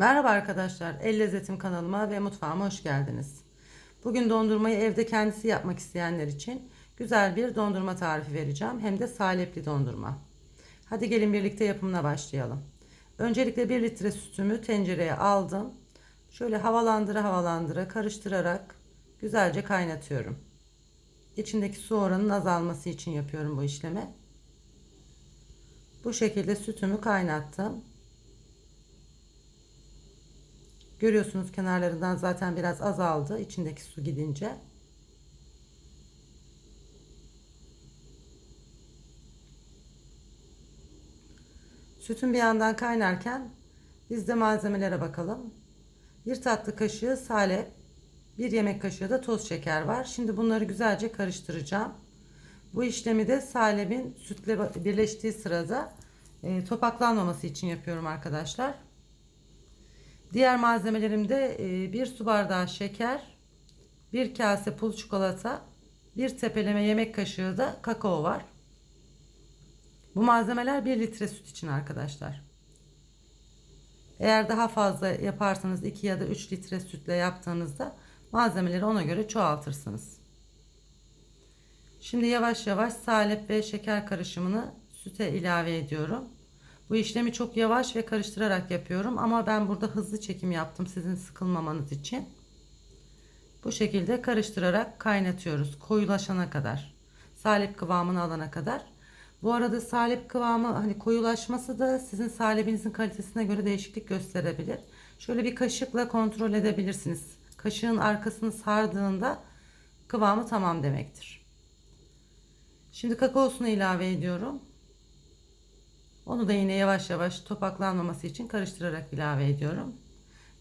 Merhaba arkadaşlar, El Lezzetim kanalıma ve mutfağıma hoş geldiniz. Bugün dondurmayı evde kendisi yapmak isteyenler için güzel bir dondurma tarifi vereceğim. Hem de salepli dondurma. Hadi gelin birlikte yapımına başlayalım. Öncelikle 1 litre sütümü tencereye aldım. Şöyle havalandıra havalandıra karıştırarak güzelce kaynatıyorum. İçindeki su oranının azalması için yapıyorum bu işlemi. Bu şekilde sütümü kaynattım. Görüyorsunuz kenarlarından zaten biraz azaldı içindeki su gidince. Sütün bir yandan kaynarken biz de malzemelere bakalım. Bir tatlı kaşığı salep, bir yemek kaşığı da toz şeker var. Şimdi bunları güzelce karıştıracağım. Bu işlemi de salebin sütle birleştiği sırada e, topaklanmaması için yapıyorum arkadaşlar. Diğer malzemelerimde e, bir su bardağı şeker, bir kase pul çikolata, bir tepeleme yemek kaşığı da kakao var. Bu malzemeler 1 litre süt için arkadaşlar. Eğer daha fazla yaparsanız 2 ya da 3 litre sütle yaptığınızda malzemeleri ona göre çoğaltırsınız. Şimdi yavaş yavaş salep ve şeker karışımını süte ilave ediyorum. Bu işlemi çok yavaş ve karıştırarak yapıyorum ama ben burada hızlı çekim yaptım sizin sıkılmamanız için. Bu şekilde karıştırarak kaynatıyoruz koyulaşana kadar. Salep kıvamını alana kadar. Bu arada salep kıvamı hani koyulaşması da sizin salebinizin kalitesine göre değişiklik gösterebilir. Şöyle bir kaşıkla kontrol edebilirsiniz. Kaşığın arkasını sardığında kıvamı tamam demektir. Şimdi kakaosunu ilave ediyorum. Onu da yine yavaş yavaş topaklanmaması için karıştırarak ilave ediyorum.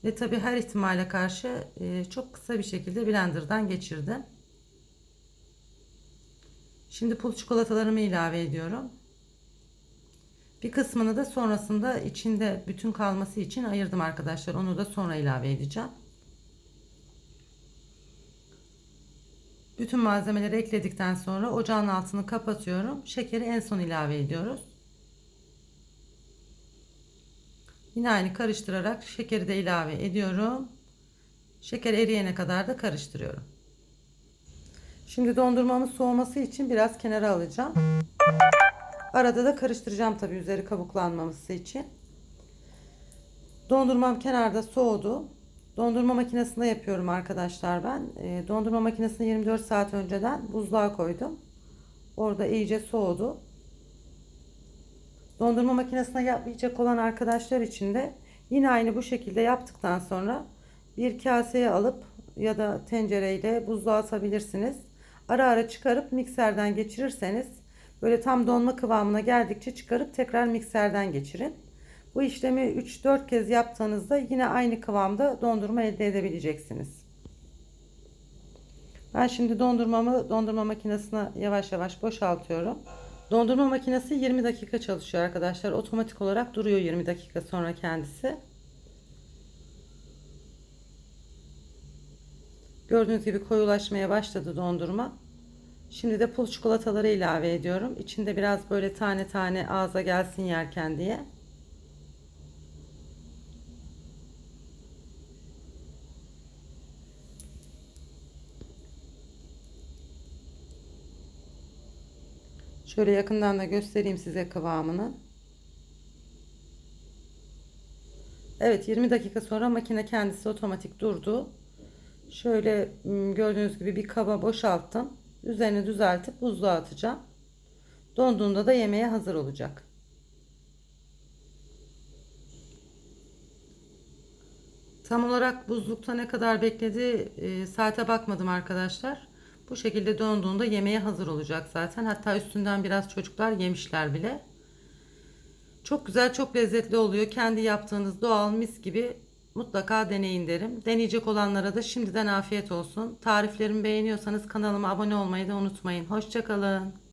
Ve tabi her ihtimale karşı e, çok kısa bir şekilde blenderdan geçirdim. Şimdi pul çikolatalarımı ilave ediyorum. Bir kısmını da sonrasında içinde bütün kalması için ayırdım arkadaşlar. Onu da sonra ilave edeceğim. Bütün malzemeleri ekledikten sonra ocağın altını kapatıyorum. Şekeri en son ilave ediyoruz. Yine aynı karıştırarak şekeri de ilave ediyorum. Şeker eriyene kadar da karıştırıyorum. Şimdi dondurmamın soğuması için biraz kenara alacağım. Arada da karıştıracağım tabi üzeri kabuklanmaması için. Dondurmam kenarda soğudu. Dondurma makinesinde yapıyorum arkadaşlar ben. E, dondurma makinesine 24 saat önceden buzluğa koydum. Orada iyice soğudu. Dondurma makinesine yapmayacak olan arkadaşlar için de yine aynı bu şekilde yaptıktan sonra bir kaseye alıp ya da tencereyle buzluğa atabilirsiniz. Ara ara çıkarıp mikserden geçirirseniz böyle tam donma kıvamına geldikçe çıkarıp tekrar mikserden geçirin. Bu işlemi 3-4 kez yaptığınızda yine aynı kıvamda dondurma elde edebileceksiniz. Ben şimdi dondurmamı dondurma makinesine yavaş yavaş boşaltıyorum. Dondurma makinesi 20 dakika çalışıyor arkadaşlar. Otomatik olarak duruyor 20 dakika sonra kendisi. Gördüğünüz gibi koyulaşmaya başladı dondurma. Şimdi de pul çikolataları ilave ediyorum. İçinde biraz böyle tane tane ağza gelsin yerken diye. Şöyle yakından da göstereyim size kıvamını. Evet 20 dakika sonra makine kendisi otomatik durdu. Şöyle gördüğünüz gibi bir kaba boşalttım. Üzerini düzeltip buzluğa atacağım. Donduğunda da yemeğe hazır olacak. Tam olarak buzlukta ne kadar bekledi e, saate bakmadım arkadaşlar. Bu şekilde donduğunda yemeğe hazır olacak zaten. Hatta üstünden biraz çocuklar yemişler bile. Çok güzel, çok lezzetli oluyor. Kendi yaptığınız doğal mis gibi mutlaka deneyin derim. Deneyecek olanlara da şimdiden afiyet olsun. Tariflerimi beğeniyorsanız kanalıma abone olmayı da unutmayın. Hoşçakalın.